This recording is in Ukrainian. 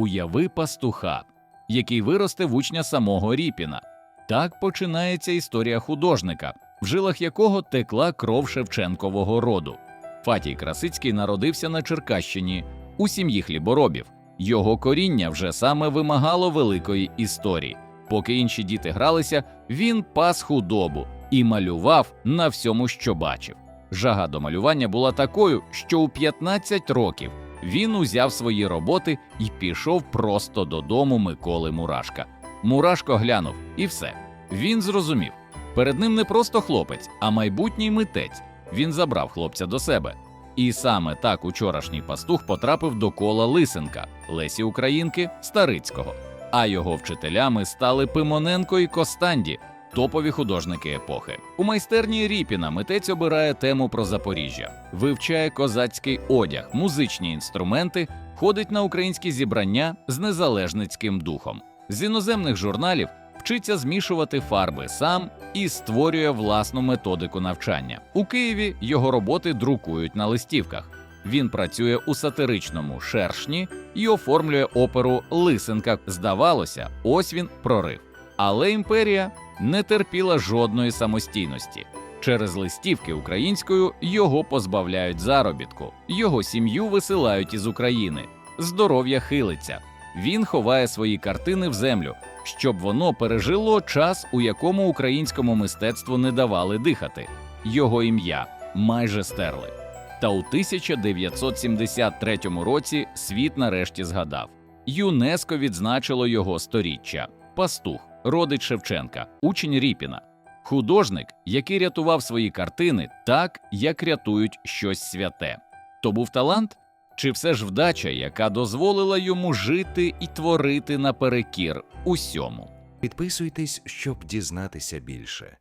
Уяви пастуха, який виросте в учня самого Ріпіна. Так починається історія художника, в жилах якого текла кров Шевченкового роду. Фатій Красицький народився на Черкащині у сім'ї хліборобів. Його коріння вже саме вимагало великої історії. Поки інші діти гралися, він пас худобу і малював на всьому, що бачив. Жага до малювання була такою, що у 15 років він узяв свої роботи і пішов просто додому Миколи Мурашка. Мурашко глянув, і все. Він зрозумів. Перед ним не просто хлопець, а майбутній митець. Він забрав хлопця до себе. І саме так учорашній пастух потрапив до кола Лисенка, Лесі Українки, Старицького. А його вчителями стали Пимоненко і Костанді, топові художники епохи. У майстерні Ріпіна митець обирає тему про Запоріжжя, вивчає козацький одяг, музичні інструменти, ходить на українські зібрання з незалежницьким духом. З іноземних журналів вчиться змішувати фарби сам і створює власну методику навчання. У Києві його роботи друкують на листівках. Він працює у сатиричному шершні і оформлює оперу Лисенка. Здавалося, ось він прорив. Але імперія не терпіла жодної самостійності. Через листівки українською його позбавляють заробітку, його сім'ю висилають із України. Здоров'я хилиться. Він ховає свої картини в землю, щоб воно пережило час, у якому українському мистецтву не давали дихати. Його ім'я майже стерли. Та у 1973 році світ нарешті згадав. ЮНЕСКО відзначило його сторіччя. Пастух, родич Шевченка, учень Ріпіна, художник, який рятував свої картини так, як рятують щось святе. То був талант? Чи все ж вдача, яка дозволила йому жити і творити наперекір усьому? Підписуйтесь, щоб дізнатися більше.